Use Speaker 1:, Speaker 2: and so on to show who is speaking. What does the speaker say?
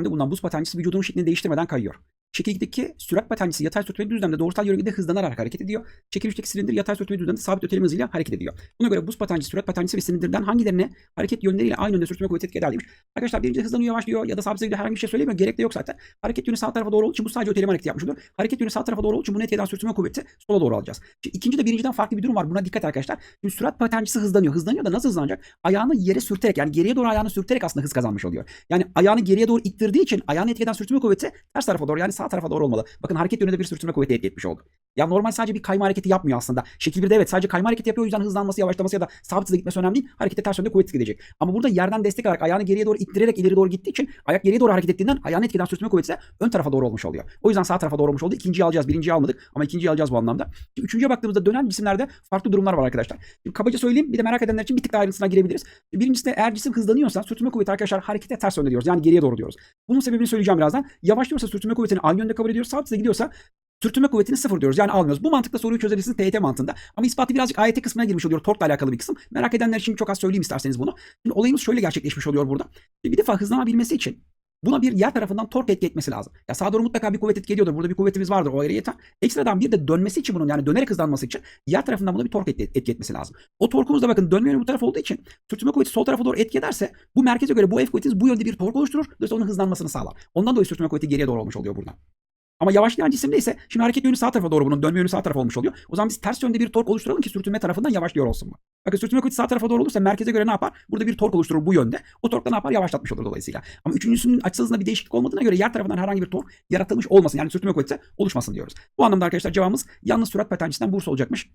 Speaker 1: düzlemde bulunan buz patencisi vücudunun şeklini değiştirmeden kayıyor. Şekil 2'deki sürat patencisi yatay sürtünmeli düzlemde doğrusal yörüngede hızlanarak hareket ediyor. Şekil 3'teki silindir yatay sürtünmeli düzlemde sabit öteleme hızıyla hareket ediyor. Buna göre buz patencisi, sürat patencisi ve silindirden hangilerine hareket yönleriyle aynı yönde sürtünme kuvveti etki eder demiş. Arkadaşlar birinci hızlanıyor yavaşlıyor ya da sabit hızıyla herhangi bir şey söylemiyor. Gerek de yok zaten. Hareket yönü sağ tarafa doğru olduğu için bu sadece öteleme hareketi yapmış olur. Hareket yönü sağ tarafa doğru olduğu için bunu etki eden sürtünme kuvveti sola doğru alacağız. Şimdi ikinci de birinciden farklı bir durum var. Buna dikkat arkadaşlar. Şimdi sürat patencisi hızlanıyor. Hızlanıyor da nasıl hızlanacak? Ayağını yere sürterek yani geriye doğru ayağını sürterek aslında hız kazanmış oluyor. Yani ayağını geriye doğru ittirdiği için ayağını etki eden sürtünme kuvveti ters tarafa doğru yani sağ tarafa doğru olmalı. Bakın hareket yönünde bir sürtünme kuvveti etki etmiş oldu. Ya normal sadece bir kayma hareketi yapmıyor aslında. Şekil 1'de evet sadece kayma hareketi yapıyor. O yüzden hızlanması, yavaşlaması ya da sabit hızla gitmesi önemli değil. Harekete ters yönde kuvvet gidecek. Ama burada yerden destek alarak ayağını geriye doğru ittirerek ileri doğru gittiği için ayak geriye doğru hareket ettiğinden ayağını etkiden sürtünme kuvveti de ön tarafa doğru olmuş oluyor. O yüzden sağ tarafa doğru olmuş oldu. İkinciyi alacağız. Birinciyi almadık ama ikinciyi alacağız bu anlamda. Şimdi üçüncüye baktığımızda dönen cisimlerde farklı durumlar var arkadaşlar. Şimdi kabaca söyleyeyim bir de merak edenler için bir tık daha ayrıntısına girebiliriz. Birincisi de eğer cisim hızlanıyorsa sürtünme kuvveti arkadaşlar harekete ters yönde diyoruz. Yani geriye doğru diyoruz. Bunun sebebini söyleyeceğim birazdan. Yavaşlıyorsa sürtünme kuvvetini aynı yönde kabul ediyoruz. Sabit hızla gidiyorsa Sürtünme kuvvetini sıfır diyoruz. Yani almıyoruz. Bu mantıkla soruyu çözebilirsiniz TYT mantığında. Ama ispatı birazcık AYT kısmına girmiş oluyor. Torkla alakalı bir kısım. Merak edenler için çok az söyleyeyim isterseniz bunu. Şimdi olayımız şöyle gerçekleşmiş oluyor burada. Bir defa hızlanabilmesi için buna bir yer tarafından tork etki etmesi lazım. Ya sağa doğru mutlaka bir kuvvet etki ediyordur. Burada bir kuvvetimiz vardır. O ayrı yeter. Ekstradan bir de dönmesi için bunun yani dönerek hızlanması için yer tarafından buna bir tork etki, etki etmesi lazım. O torkumuz da bakın dönme bu taraf olduğu için sürtünme kuvveti sol tarafa doğru etki ederse bu merkeze göre bu F kuvvetiniz bu yönde bir tork oluşturur. Dolayısıyla onun hızlanmasını sağlar. Ondan dolayı sürtünme kuvveti geriye doğru olmuş oluyor burada. Ama yavaşlayan cisimde ise şimdi hareket yönü sağ tarafa doğru bunun dönme yönü sağ tarafa olmuş oluyor. O zaman biz ters yönde bir tork oluşturalım ki sürtünme tarafından yavaşlıyor olsun bu. Bakın sürtünme kuvveti sağ tarafa doğru olursa merkeze göre ne yapar? Burada bir tork oluşturur bu yönde. O tork da ne yapar? Yavaşlatmış olur dolayısıyla. Ama üçüncüsünün açısı hızında bir değişiklik olmadığına göre yer tarafından herhangi bir tork yaratılmış olmasın. Yani sürtünme kuvveti oluşmasın diyoruz. Bu anlamda arkadaşlar cevabımız yalnız sürat patencisinden burs olacakmış.